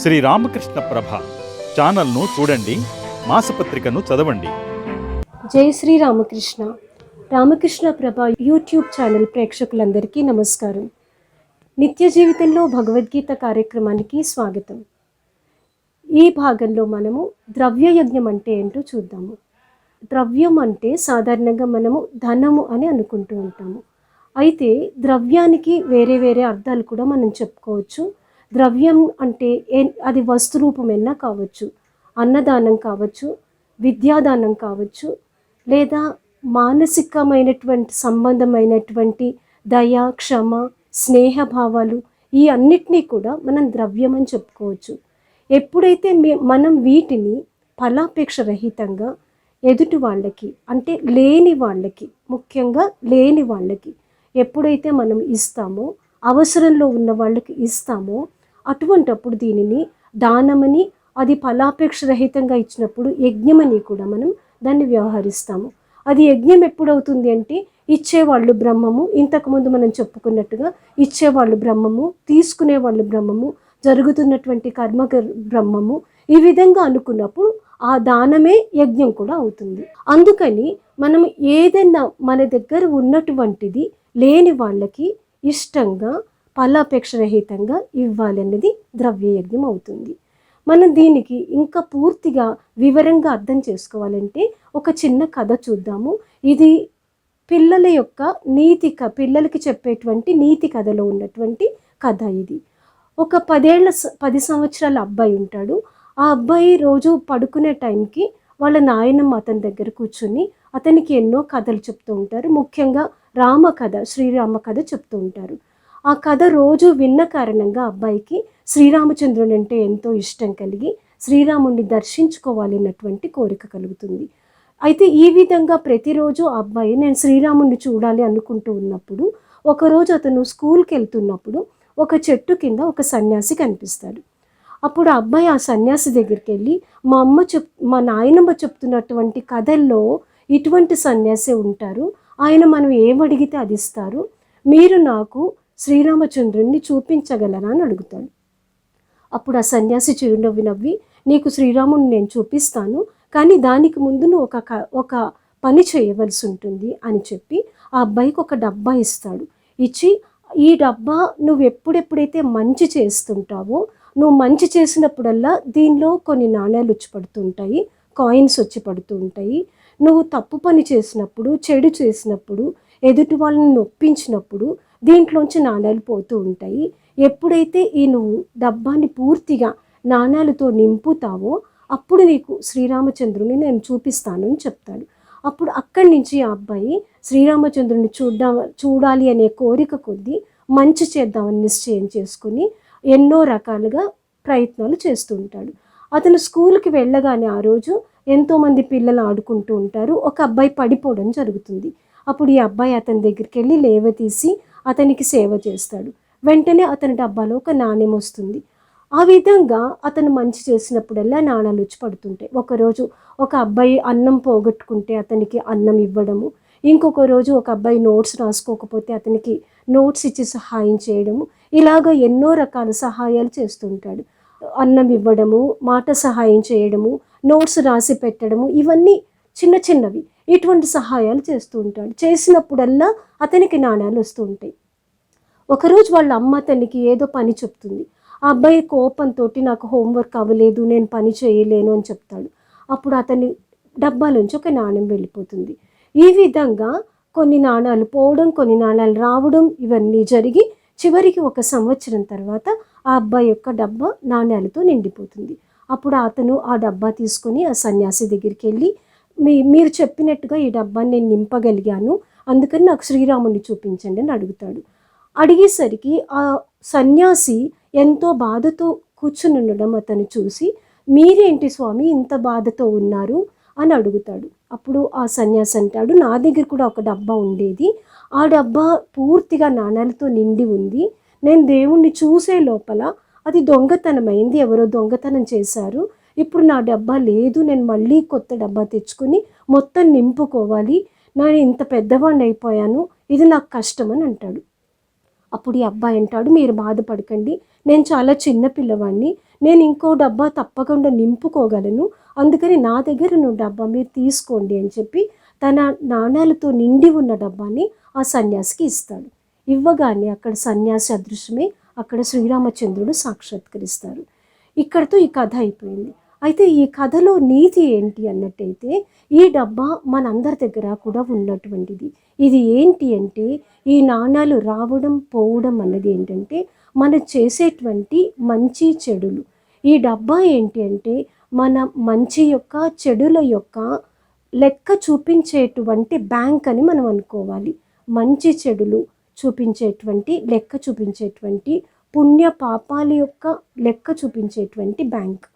శ్రీ రామకృష్ణ ప్రభ ఛానల్ను చూడండి మాసపత్రికను చదవండి. జై శ్రీ రామకృష్ణ. రామకృష్ణ ప్రభ యూట్యూబ్ ఛానల్ ప్రేక్షకులందరికీ నమస్కారం. నిత్య జీవితంలో భగవద్గీత కార్యక్రమానికి స్వాగతం. ఈ భాగంలో మనము ద్రవ్య యజ్ఞం అంటే ఏంటో చూద్దాము. ద్రవ్యం అంటే సాధారణంగా మనము ధనము అని అనుకుంటూ ఉంటాము. అయితే ద్రవ్యానికి వేరే వేరే అర్థాలు కూడా మనం చెప్పుకోవచ్చు. ద్రవ్యం అంటే అది వస్తురూపమైనా కావచ్చు? అన్నదానం కావచ్చు విద్యాదానం కావచ్చు లేదా మానసికమైనటువంటి సంబంధమైనటువంటి దయ క్షమ స్నేహభావాలు ఈ అన్నిటినీ కూడా మనం ద్రవ్యం అని చెప్పుకోవచ్చు. ఎప్పుడైతే మే- మనం వీటిని ఫలాపేక్ష రహితంగా ఎదుటి వాళ్ళకి అంటే లేని వాళ్ళకి ముఖ్యంగా లేని వాళ్ళకి ఎప్పుడైతే మనం ఇస్తామో అవసరంలో ఉన్న వాళ్ళకి ఇస్తామో అటువంటప్పుడు దీనిని దానమని అది ఫలాపేక్ష రహితంగా ఇచ్చినప్పుడు యజ్ఞమని కూడా మనం దాన్ని వ్యవహరిస్తాము. అది యజ్ఞం ఎప్పుడవుతుంది అంటే ఇచ్చేవాళ్ళు బ్రహ్మము ఇంతకుముందు మనం చెప్పుకున్నట్టుగా ఇచ్చేవాళ్ళు బ్రహ్మము తీసుకునే వాళ్ళు బ్రహ్మము జరుగుతున్నటువంటి కర్మ బ్రహ్మము ఈ విధంగా అనుకున్నప్పుడు ఆ దానమే యజ్ఞం కూడా అవుతుంది. అందుకని మనం ఏదైనా మన దగ్గర ఉన్నటువంటిది లేని వాళ్ళకి ఇష్టంగా ఫలాపేక్ష రహితంగా ఇవ్వాలన్నది అనేది ద్రవ్యయజ్ఞం అవుతుంది మనం దీనికి ఇంకా పూర్తిగా వివరంగా అర్థం చేసుకోవాలంటే ఒక చిన్న కథ చూద్దాము. ఇది పిల్లల యొక్క నీతి క పిల్లలకి చెప్పేటువంటి నీతి కథలో ఉన్నటువంటి కథ ఇది. ఒక పదేళ్ళ స- పది సంవత్సరాల అబ్బాయి ఉంటాడు. ఆ అబ్బాయి రోజు పడుకునే టైంకి వాళ్ళ నాయనమ్మ అతని దగ్గర కూర్చొని అతనికి ఎన్నో కథలు చెప్తూ ఉంటారు. ముఖ్యంగా రామ కథ శ్రీరామ కథ చెప్తూ ఉంటారు. ఆ కథ రోజు విన్న కారణంగా అబ్బాయికి శ్రీరామచంద్రుని అంటే ఎంతో ఇష్టం కలిగి శ్రీరాముడిని దర్శించుకోవాలి అన్నటువంటి కోరిక కలుగుతుంది. అయితే ఈ విధంగా ప్రతిరోజు అబ్బాయి నేను శ్రీరాముడిని చూడాలి అనుకుంటూ ఉన్నప్పుడు ఒకరోజు అతను స్కూల్కి వెళ్తున్నప్పుడు ఒక చెట్టు కింద ఒక సన్యాసి కనిపిస్తాడు. అప్పుడు అబ్బాయి ఆ సన్యాసి దగ్గరికి వెళ్ళి మా అమ్మ చెప్ మా నాయనమ్మ చెప్తున్నటువంటి కథల్లో ఇటువంటి సన్యాసి ఉంటారు. ఆయన మనం ఏమడిగితే అది ఇస్తారు. మీరు నాకు శ్రీరామచంద్రుణ్ణి చూపించగలరా అని అడుగుతాడు. అప్పుడు ఆ సన్యాసి చిరునవ్వి నవ్వి నీకు శ్రీరాముని నేను చూపిస్తాను కానీ దానికి ముందు నువ్వు ఒక క- ఒక పని చేయవలసి ఉంటుంది అని చెప్పి ఆ అబ్బాయికి ఒక డబ్బా ఇస్తాడు. ఇచ్చి ఈ డబ్బా నువ్వు ఎప్పుడెప్పుడైతే మంచి చేస్తుంటావో నువ్వు మంచి చేసినప్పుడల్లా దీనిలో కొన్ని నాణ్యాలు వచ్చి పడుతుంటాయి కాయిన్స్ వచ్చి పడుతూ ఉంటాయి నువ్వు తప్పు పని చేసినప్పుడు చెడు చేసినప్పుడు ఎదుటి వాళ్ళని నొప్పించినప్పుడు దీంట్లోంచి నాణాలు పోతూ ఉంటాయి. ఎప్పుడైతే ఈ నువ్వు డబ్బాని పూర్తిగా నాణ్యాలతో నింపుతావో అప్పుడు నీకు శ్రీరామచంద్రుని నేను చూపిస్తాను అని చెప్తాడు. అప్పుడు అక్కడి నుంచి ఆ అబ్బాయి శ్రీరామచంద్రుని చూడ్డా చూడాలి అనే కోరిక కొద్దీ మంచి చేద్దామని నిశ్చయం చేసుకుని ఎన్నో రకాలుగా ప్రయత్నాలు చేస్తూ ఉంటాడు. అతను స్కూల్కి వెళ్ళగానే ఆ రోజు ఎంతోమంది పిల్లలు ఆడుకుంటూ ఉంటారు. ఒక అబ్బాయి పడిపోవడం జరుగుతుంది. అప్పుడు ఈ అబ్బాయి అతని దగ్గరికి వెళ్ళి లేవతీసి అతనికి సేవ చేస్తాడు. వెంటనే అతని డబ్బాలో ఒక నాణ్యం వస్తుంది. ఆ విధంగా అతను మంచి చేసినప్పుడల్లా నాణాలు వచ్చి పడుతుంటాయి. ఒకరోజు ఒక అబ్బాయి అన్నం పోగొట్టుకుంటే అతనికి అన్నం ఇవ్వడము. ఇంకొక రోజు ఒక అబ్బాయి నోట్స్ రాసుకోకపోతే అతనికి నోట్స్ ఇచ్చి సహాయం చేయడము. ఇలాగ ఎన్నో రకాల సహాయాలు చేస్తుంటాడు. అన్నం ఇవ్వడము మాట సహాయం చేయడము నోట్స్ రాసి పెట్టడము ఇవన్నీ చిన్న చిన్నవి. ఇటువంటి సహాయాలు చేస్తూ ఉంటాడు. చేసినప్పుడల్లా అతనికి నాణ్యాలు వస్తూ ఉంటాయి. ఒకరోజు వాళ్ళ అమ్మ అతనికి ఏదో పని చెప్తుంది. ఆ అబ్బాయి కోపంతో నాకు హోంవర్క్ అవ్వలేదు నేను పని చేయలేను అని చెప్తాడు. అప్పుడు అతని డబ్బాలోంచి ఒక నాణ్యం వెళ్ళిపోతుంది. ఈ విధంగా కొన్ని నాణాలు పోవడం కొన్ని నాణాలు రావడం ఇవన్నీ జరిగి చివరికి ఒక సంవత్సరం తర్వాత ఆ అబ్బాయి యొక్క డబ్బా నాణ్యాలతో నిండిపోతుంది. అప్పుడు అతను ఆ డబ్బా తీసుకొని ఆ సన్యాసి దగ్గరికి వెళ్ళి మీ మీరు చెప్పినట్టుగా ఈ డబ్బాని నేను నింపగలిగాను. అందుకని నాకు శ్రీరాముని చూపించండి అని అడుగుతాడు. అడిగేసరికి ఆ సన్యాసి ఎంతో బాధతో కూర్చుని ఉండడం అతను చూసి మీరేంటి స్వామి ఇంత బాధతో ఉన్నారు? అని అడుగుతాడు. అప్పుడు ఆ సన్యాసి అంటాడు నా దగ్గర కూడా ఒక డబ్బా ఉండేది. ఆ డబ్బా పూర్తిగా నాణాలతో నిండి ఉంది. నేను దేవుణ్ణి చూసే లోపల అది దొంగతనమైంది. ఎవరో దొంగతనం చేశారు. ఇప్పుడు నా డబ్బా లేదు నేను మళ్ళీ కొత్త డబ్బా తెచ్చుకొని మొత్తం నింపుకోవాలి. నేను ఇంత పెద్దవాడిని అయిపోయాను ఇది నాకు కష్టం అని అంటాడు. అప్పుడు ఈ అబ్బాయి అంటాడు మీరు బాధపడకండి నేను చాలా చిన్న పిల్లవాడిని నేను ఇంకో డబ్బా తప్పకుండా నింపుకోగలను అందుకని నా దగ్గర ఉన్న డబ్బా మీరు తీసుకోండి అని చెప్పి తన నాణాలతో నిండి ఉన్న డబ్బాని ఆ సన్యాసికి ఇస్తాడు. ఇవ్వగానే అక్కడ సన్యాసి అదృశ్యమే అక్కడ శ్రీరామచంద్రుడు సాక్షాత్కరిస్తారు. ఇక్కడతో ఈ కథ అయిపోయింది. అయితే ఈ కథలో నీతి ఏంటి అన్నట్టయితే ఈ డబ్బా మనందరి దగ్గర కూడా ఉన్నటువంటిది. ఇది ఏంటి అంటే ఈ నాణాలు రావడం పోవడం అన్నది ఏంటంటే మనం చేసేటువంటి మంచి చెడులు. ఈ డబ్బా ఏంటి అంటే మన మంచి యొక్క చెడుల యొక్క లెక్క చూపించేటువంటి బ్యాంక్ అని మనం అనుకోవాలి. మంచి చెడులు చూపించేటువంటి లెక్క చూపించేటువంటి పుణ్య పాపాల యొక్క లెక్క చూపించేటువంటి బ్యాంక్.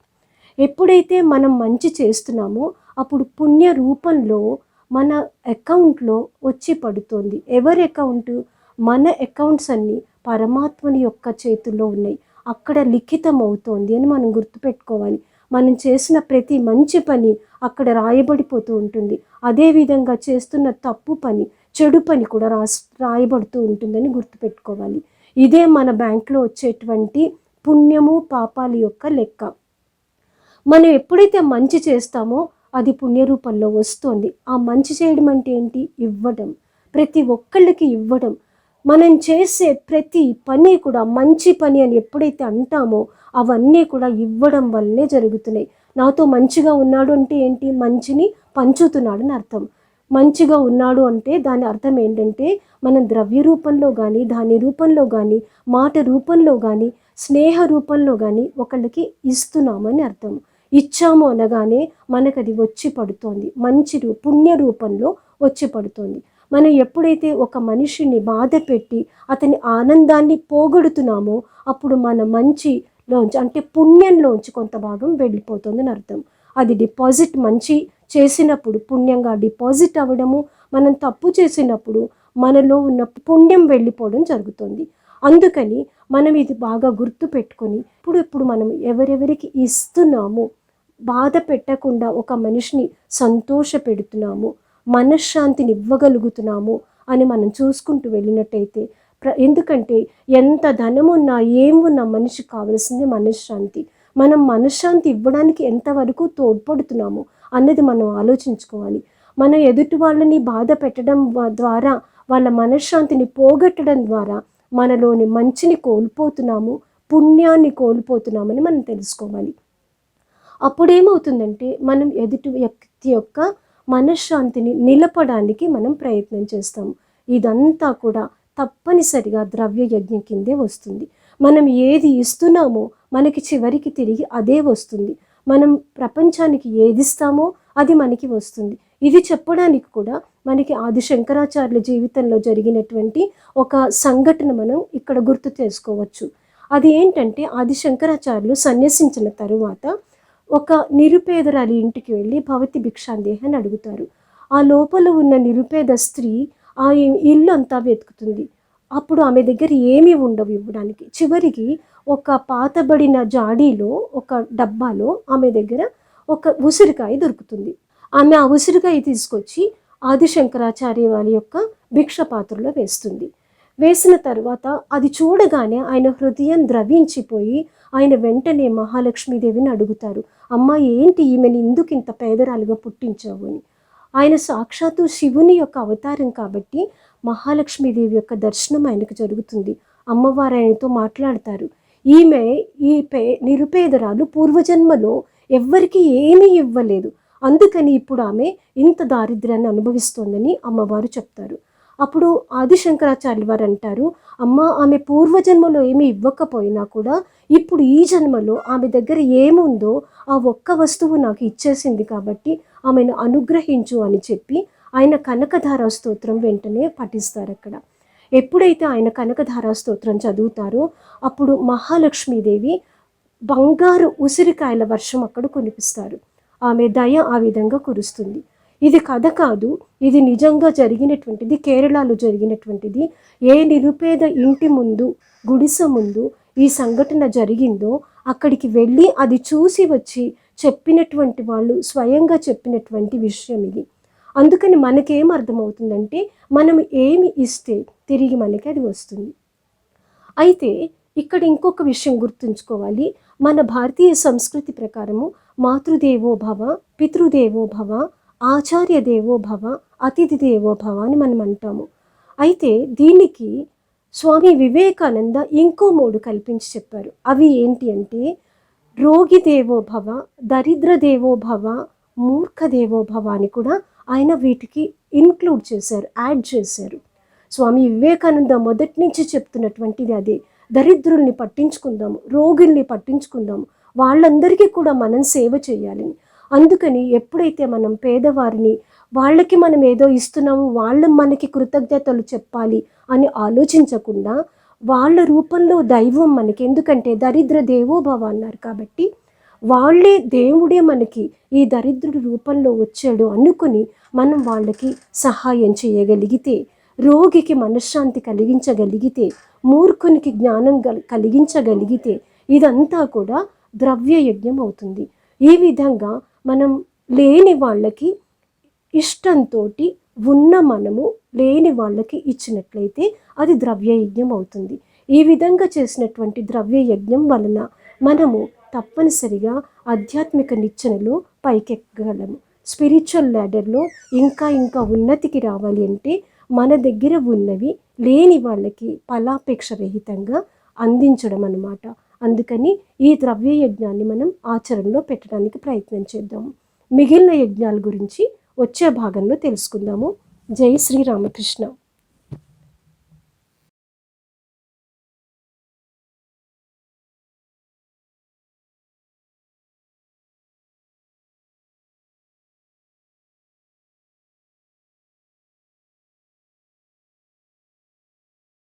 ఎప్పుడైతే మనం మంచి చేస్తున్నామో అప్పుడు పుణ్య రూపంలో మన అకౌంట్లో వచ్చి పడుతోంది. ఎవరి అకౌంట్? మన అకౌంట్స్ అన్నీ పరమాత్మని యొక్క చేతుల్లో ఉన్నాయి. అక్కడ లిఖితం అవుతోంది అని మనం గుర్తుపెట్టుకోవాలి. మనం చేసిన ప్రతి మంచి పని అక్కడ రాయబడిపోతూ ఉంటుంది. అదేవిధంగా చేస్తున్న తప్పు పని చెడు పని కూడా రాసి రాయబడుతూ ఉంటుందని గుర్తుపెట్టుకోవాలి. ఇదే మన బ్యాంక్లో వచ్చేటువంటి పుణ్యము పాపాల యొక్క లెక్క. మనం ఎప్పుడైతే మంచి చేస్తామో అది పుణ్య రూపంలో వస్తుంది. ఆ మంచి చేయడం అంటే ఏంటి? ఇవ్వడం. ప్రతి ఒక్కళ్ళకి ఇవ్వడం. మనం చేసే ప్రతి పని కూడా మంచి పని అని ఎప్పుడైతే అంటామో అవన్నీ కూడా ఇవ్వడం వల్లనే జరుగుతున్నాయి. నాతో మంచిగా ఉన్నాడు అంటే ఏంటి? మంచిని పంచుతున్నాడు అని అర్థం. మంచిగా ఉన్నాడు అంటే దాని అర్థం ఏంటంటే మనం ద్రవ్య రూపంలో కానీ దాని రూపంలో కానీ మాట రూపంలో కానీ స్నేహ రూపంలో కానీ ఒకళ్ళకి ఇస్తున్నామని అర్థం. ఇచ్చాము అనగానే మనకు అది వచ్చి పడుతోంది. మంచి రూ పుణ్య రూపంలో వచ్చి పడుతోంది. మనం ఎప్పుడైతే ఒక మనిషిని బాధ పెట్టి అతని ఆనందాన్ని పోగొడుతున్నామో అప్పుడు మన మంచిలోంచి అంటే పుణ్యంలోంచి కొంత భాగం వెళ్ళిపోతుందని అర్థం. అది డిపాజిట్ మంచి చేసినప్పుడు పుణ్యంగా డిపాజిట్ అవ్వడము మనం తప్పు చేసినప్పుడు మనలో ఉన్న పుణ్యం వెళ్ళిపోవడం జరుగుతుంది. అందుకని మనం ఇది బాగా గుర్తు పెట్టుకొని ఇప్పుడు ఇప్పుడు మనం ఎవరెవరికి ఇస్తున్నాము బాధ పెట్టకుండా ఒక మనిషిని సంతోష పెడుతున్నాము మనశ్శాంతిని ఇవ్వగలుగుతున్నాము అని మనం చూసుకుంటూ వెళ్ళినట్టయితే ప్ర ఎందుకంటే ఎంత ధనం ఉన్నా ఏమున్నా మనిషికి కావలసింది మనశ్శాంతి. మనం మనశ్శాంతి ఇవ్వడానికి ఎంతవరకు తోడ్పడుతున్నాము అన్నది మనం ఆలోచించుకోవాలి. మన ఎదుటి వాళ్ళని బాధ పెట్టడం ద్వారా వాళ్ళ మనశ్శాంతిని పోగొట్టడం ద్వారా మనలోని మంచిని కోల్పోతున్నాము పుణ్యాన్ని కోల్పోతున్నామని మనం తెలుసుకోవాలి. అప్పుడేమవుతుందంటే మనం ఎదుటి వ్యక్తి యొక్క మనశ్శాంతిని నిలపడానికి మనం ప్రయత్నం చేస్తాము. ఇదంతా కూడా తప్పనిసరిగా ద్రవ్య యజ్ఞం కిందే వస్తుంది. మనం ఏది ఇస్తున్నామో మనకి చివరికి తిరిగి అదే వస్తుంది. మనం ప్రపంచానికి ఏది ఇస్తామో అది మనకి వస్తుంది. ఇది చెప్పడానికి కూడా మనకి ఆది శంకరాచార్యుల జీవితంలో జరిగినటువంటి ఒక సంఘటన మనం ఇక్కడ గుర్తు చేసుకోవచ్చు. అది ఏంటంటే ఆది శంకరాచార్యులు సన్యసించిన తరువాత ఒక నిరుపేదరాలి ఇంటికి వెళ్ళి భవతి భిక్షాందేహాన్ని అడుగుతారు. ఆ లోపల ఉన్న నిరుపేద స్త్రీ ఆ ఇల్లు అంతా వెతుకుతుంది. అప్పుడు ఆమె దగ్గర ఏమీ ఉండవు ఇవ్వడానికి. చివరికి ఒక పాతబడిన జాడీలో ఒక డబ్బాలో ఆమె దగ్గర ఒక ఉసిరికాయ దొరుకుతుంది. ఆమె ఆ ఉసిరికాయ తీసుకొచ్చి ఆదిశంకరాచార్య వారి యొక్క భిక్ష పాత్రలో వేస్తుంది. వేసిన తర్వాత అది చూడగానే ఆయన హృదయం ద్రవించిపోయి ఆయన వెంటనే మహాలక్ష్మీదేవిని అడుగుతారు అమ్మ ఏంటి ఈమెను ఎందుకు ఇంత పేదరాలుగా పుట్టించావు అని? ఆయన సాక్షాత్తు శివుని యొక్క అవతారం కాబట్టి మహాలక్ష్మీదేవి యొక్క దర్శనం ఆయనకు జరుగుతుంది. అమ్మవారు ఆయనతో మాట్లాడతారు ఈమె ఈ పే నిరుపేదరాలు పూర్వజన్మలో ఎవ్వరికి ఏమీ ఇవ్వలేదు. అందుకని ఇప్పుడు ఆమె ఇంత దారిద్ర్యాన్ని అనుభవిస్తోందని అమ్మవారు చెప్తారు. అప్పుడు ఆదిశంకరాచార్యులు వారు అంటారు అమ్మ ఆమె పూర్వజన్మలో ఏమీ ఇవ్వకపోయినా కూడా ఇప్పుడు ఈ జన్మలో ఆమె దగ్గర ఏముందో ఆ ఒక్క వస్తువు నాకు ఇచ్చేసింది కాబట్టి ఆమెను అనుగ్రహించు అని చెప్పి ఆయన కనకధార స్తోత్రం వెంటనే పఠిస్తారు అక్కడ. ఎప్పుడైతే ఆయన కనకధార స్తోత్రం చదువుతారో అప్పుడు మహాలక్ష్మీదేవి బంగారు ఉసిరికాయల వర్షం అక్కడ కొనిపిస్తారు. ఆమె దయ ఆ విధంగా కురుస్తుంది. ఇది కథ కాదు ఇది నిజంగా జరిగినటువంటిది కేరళలో జరిగినటువంటిది. ఏ నిరుపేద ఇంటి ముందు గుడిసె ముందు ఈ సంఘటన జరిగిందో అక్కడికి వెళ్ళి అది చూసి వచ్చి చెప్పినటువంటి వాళ్ళు స్వయంగా చెప్పినటువంటి విషయం ఇది. అందుకని మనకేం అర్థమవుతుందంటే మనం ఏమి ఇస్తే తిరిగి మనకి అది వస్తుంది. అయితే ఇక్కడ ఇంకొక విషయం గుర్తుంచుకోవాలి. మన భారతీయ సంస్కృతి ప్రకారము మాతృదేవో భవ పితృదేవో భవ ఆచార్య దేవో భవ అతిథి దేవో భవ అని మనం అంటాము. అయితే దీనికి స్వామి వివేకానంద ఇంకో మూడు కల్పించి చెప్పారు. అవి ఏంటి అంటే రోగి దేవో భవ దరిద్ర దేవో భవ మూర్ఖ దేవో భవ అని కూడా ఆయన వీటికి ఇన్క్లూడ్ చేశారు యాడ్ చేశారు. స్వామి వివేకానంద మొదటి నుంచి చెప్తున్నటువంటిది అదే. దరిద్రుల్ని పట్టించుకుందాము రోగుల్ని పట్టించుకుందాము వాళ్ళందరికీ కూడా మనం సేవ చేయాలి. అందుకని ఎప్పుడైతే మనం పేదవారిని వాళ్ళకి మనం ఏదో ఇస్తున్నాము వాళ్ళ మనకి కృతజ్ఞతలు చెప్పాలి అని ఆలోచించకుండా వాళ్ళ రూపంలో దైవం మనకి ఎందుకంటే దరిద్ర దేవోభవ అన్నారు కాబట్టి వాళ్ళే దేవుడే మనకి ఈ దరిద్రుడి రూపంలో వచ్చాడు అనుకుని మనం వాళ్ళకి సహాయం చేయగలిగితే రోగికి మనశ్శాంతి కలిగించగలిగితే మూర్ఖునికి జ్ఞానం కలిగించగలిగితే ఇదంతా కూడా ద్రవ్య యజ్ఞం అవుతుంది ఈ విధంగా మనం లేని వాళ్ళకి ఇష్టంతో ఉన్న మనము లేని వాళ్ళకి ఇచ్చినట్లయితే అది ద్రవ్య యజ్ఞం అవుతుంది ఈ విధంగా చేసినటువంటి ద్రవ్య యజ్ఞం వలన మనము తప్పనిసరిగా ఆధ్యాత్మిక నిచ్చెనలో పైకెక్కగలము స్పిరిచువల్ ల్యాడర్లో ఇంకా ఇంకా ఉన్నతికి రావాలి అంటే మన దగ్గర ఉన్నవి లేని వాళ్ళకి ఫలాపేక్ష రహితంగా అందించడం అన్నమాట అందుకని ఈ ద్రవ్య యజ్ఞాన్ని మనం ఆచరణలో పెట్టడానికి ప్రయత్నం చేద్దాము మిగిలిన యజ్ఞాల గురించి వచ్చే భాగంలో తెలుసుకుందాము. జై శ్రీరామకృష్ణ